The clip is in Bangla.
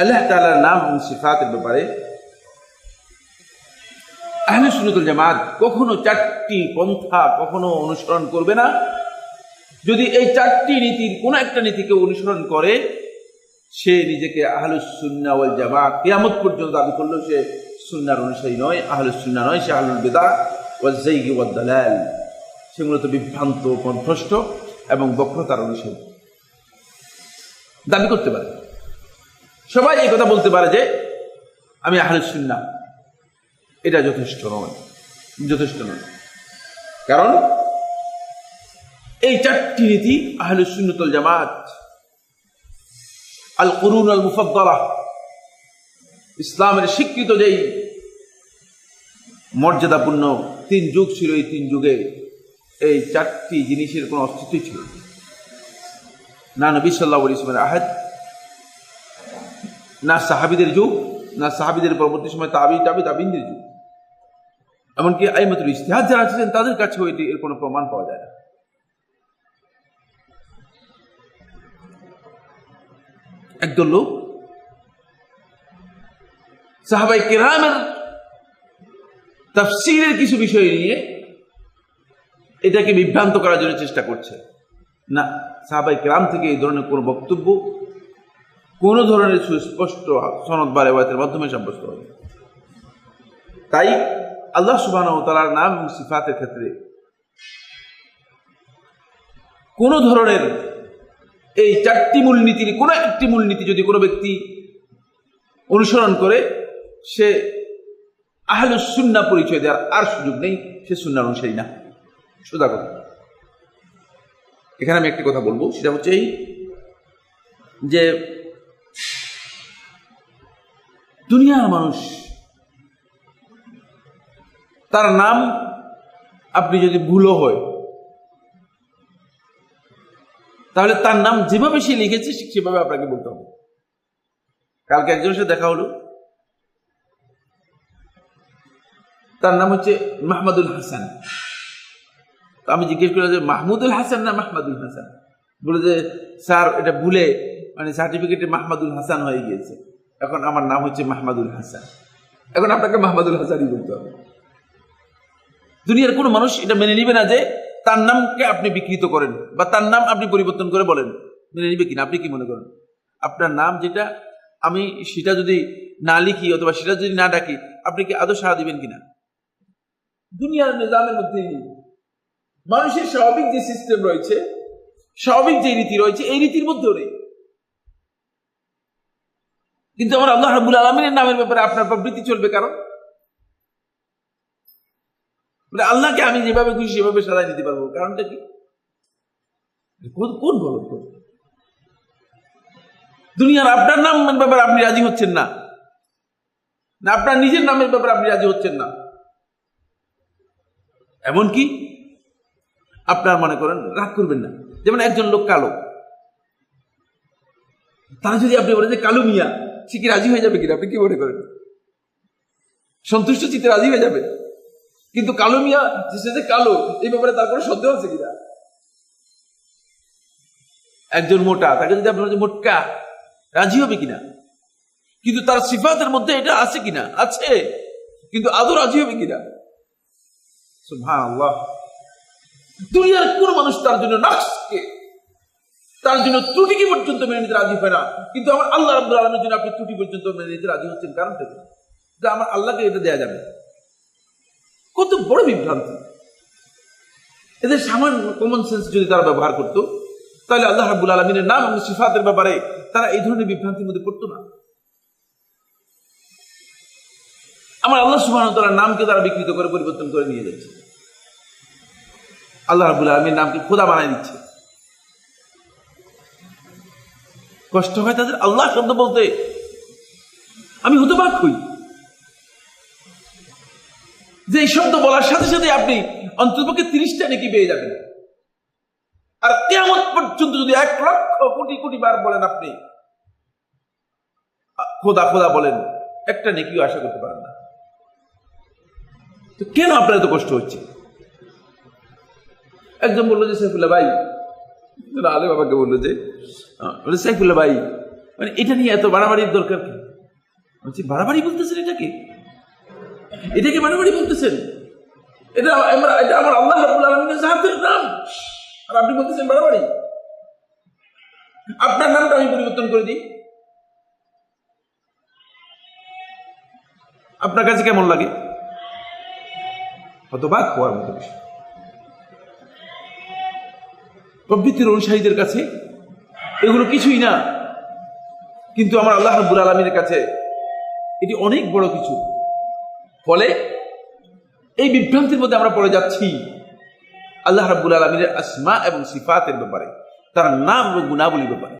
আল্লাহ তাআলার নাম এবং সিফাতের ব্যাপারে আহলে সুন্নতুল জামাত কখনো চারটি পন্থা কখনো অনুসরণ করবে না। যদি এই চারটি নীতির কোনো একটা নীতিকে অনুসরণ করে, সে নিজেকে আহলুস সুন্না ওয়াল জামা কিয়ামত পর্যন্ত দাবি করলেও সে সুন্নার অনুসারী নয় আহলুস সুন্না নয়, সে আহলুল বেদা ওয়াল জাইগি ওয়াল দালাল। সে মূলত বিভ্রান্ত পথভ্রষ্ট এবং বক্রতার অনুসারী। দাবি করতে পারে। সবাই এই কথা বলতে পারে যে আমি আহলুস সুন্না এটা যথেষ্ট নয়। যথেষ্ট নয়। কারণ এই চারটি নীতি আহলুস সুন্নতুল জামাত আল করুন আল মুফদ্দালা ইসলামের স্বীকৃত যেই মর্যাদাপূর্ণ তিন যুগ ছিল, এই তিন যুগে এই চারটি জিনিসের কোনো অস্তিত্বই ছিল। না। নবী সাল্লাহ ইসলামের আহাদ না সাহাবিদের যুগ, না সাহাবিদের পরবর্তী সময় তাবি তাবি, তাবিনদের যুগ। এমনকি আইমতুল ইস্তেহাদ যারা আছেন তাদের কাছেও এটি, এর কোনো প্রমাণ পাওয়া যায় না। একদল লোক সাহাবাই কেরামের তাফসিরের কিছু বিষয় নিয়ে এটাকে বিভ্রান্ত করার জন্য চেষ্টা করছে। না সাহাবাই কেরাম থেকে এই ধরনের কোনো বক্তব্য কোনো ধরনের সুস্পষ্ট সনদ বা রেওয়ায়তের মাধ্যমে সাব্যস্ত হবে তাই আল্লাহ সুবাহ তালার নাম এবং সিফাতের ক্ষেত্রে কোন ধরনের এই চারটি মূলনীতির, কোনো একটি মূলনীতি যদি কোনো ব্যক্তি অনুসরণ করে, সে আহল সুন্না পরিচয় দেওয়ার আর সুযোগ নেই, সে সুন্নার অনুসারী না। সোজা কথা এখানে আমি একটি কথা বলব, সেটা হচ্ছে এই যে দুনিয়ার মানুষ। তার নাম আপনি যদি ভুলও হয়, তাহলে তার নাম যেভাবে সে লিখেছে সেভাবে আপনাকে বলতে হবে। কালকে একজনের সাথে দেখা হলো। তার নাম হচ্ছে মাহমুদুল হাসান। আমি জিজ্ঞেস করলাম যে, মাহমুদুল হাসান না মাহমুদুল হাসান? বলে যে, স্যার, এটা ভুলে মানে সার্টিফিকেটে মাহমুদুল হাসান হয়ে গিয়েছে। এখন আমার নাম হচ্ছে মাহমুদুল হাসান। এখন আপনাকে মাহমুদুল হাসানই বলতে হবে। দুনিয়ার কোনো মানুষ এটা মেনে নিবে না যে তার নামকে আপনি বিকৃত করেন বা তার নাম আপনি পরিবর্তন করে বলেন। মেনে নিবে কিনা? আপনি কি মনে করেন? আপনার নাম যেটা, আমি সেটা যদি না লিখি অথবা সেটা যদি না ডাকি, আপনি কি আদৌ সাড়া দিবেন কিনা? দুনিয়ার নিজামের মধ্যে মানুষের স্বাভাবিক যে সিস্টেম রয়েছে, স্বাভাবিক যে রীতি রয়েছে, এই রীতির মধ্যেও নেই। কিন্তু আমার আল্লাহ রাবুল আলমিনের নামের ব্যাপারে আপনার প্রবৃত্তি চলবে কারণ? বলে আল্লাহকে আমি যেভাবে খুশি সেভাবে সাজাই দিতে পারব। কারণটা কি? কোন কোন দুনিয়ার আপনার নাম ব্যাপারে আপনি রাজি হচ্ছেন না। না, আপনার নিজের নামের ব্যাপারে আপনি রাজি হচ্ছেন না। এমনকি আপনার মনে করেন, রাগ করবেন না। যেমন একজন লোক কালো। তারা যদি আপনি বলেন যে কালো মিয়া সে কি রাজি হয়ে যাবে কিনা? আপনি কি মনে করেন? সন্তুষ্ট চিত্তে রাজি হয়ে যাবে? কিন্তু কালো মিয়া, সে যে কালো, এই ব্যাপারে তার কোনো সন্দেহ আছে কিনা? একজন মোটা, তাকে যদি আপনি বলেন যে মোটকা, রাজি হবে কিনা? কিন্তু তার সিফাতের মধ্যে এটা আছে কিনা? আছে। কিন্তু আদৌ রাজি হবে কিনা? সুবহানাল্লাহ। দুনিয়ার কোন মানুষ তার জন্য নাকসকে তার জন্য ত্রুটিকে পর্যন্ত মেনে নিতে রাজি হয় না? কিন্তু আমার আল্লাহ রাব্বুল আলমের জন্য আপনি ত্রুটি পর্যন্ত মেনে নিতে রাজি হচ্ছেন, কারণটা কি? যে আমার আল্লাহকে এটা দেয়া যাবে কত বড় বিভ্রান্তি। এদের সামান্য কমন সেন্স যদি তারা ব্যবহার করতো, তাহলে আল্লাহ রাবুল আলমিনের নাম এবং সিফাতের ব্যাপারে তারা এই ধরনের বিভ্রান্তির মধ্যে পড়তো না। আমার আল্লাহ সুবাহ তার নামকে তারা বিকৃত করে, পরিবর্তন করে নিয়ে যাচ্ছে। আল্লাহ রাবুল আলমীর নামকে খোদা বানায় দিচ্ছে। কষ্ট হয় তাদের আল্লাহ শব্দ বলতে। আমি হতবাক হই। যে এই শব্দ বলার সাথে সাথে আপনি অন্ততপক্ষে তিরিশটা নাকি পেয়ে যাবেন। আর কেমন পর্যন্ত যদি এক লক্ষ কোটি কোটি বার বলেন আপনি খোদা খোদা বলেন, একটা নেকিও আশা করতে পারেন না। তো কেন আপনার এত কষ্ট হচ্ছে? একজন বলল যে, সাইফুল্লাহ ভাই আলে বাবাকে বলল যে বলে ভাই মানে এটা নিয়ে এত বাড়াবাড়ির দরকার কি? বলছি, বাড়াবাড়ি বলতেছেন এটাকে এটাকে বাড়াবাড়ি বলতেছেন? এটা আমার এটা আমার আল্লাহ রাব্বুল আলামিনের জাহাজের নাম। আর আপনি বলতেছেন বাড়াবাড়ি। আপনার নামটা আমি পরিবর্তন করে দিই। আপনার কাছে কেমন লাগে? হতবাক হওয়ার মতো বিষয়। প্রবৃত্তির অনুসারীদের কাছে, এগুলো কিছুই না। কিন্তু আমার আল্লাহ রাব্বুল আলমীর কাছে এটি অনেক বড় কিছু। ফলে এই বিভ্রান্তির মধ্যে আমরা পড়ে যাচ্ছি আল্লাহ রাবুল আলমীর আসমা এবং সিফাতের ব্যাপারে, তার নাম এবং গুণাবলীর ব্যাপারে।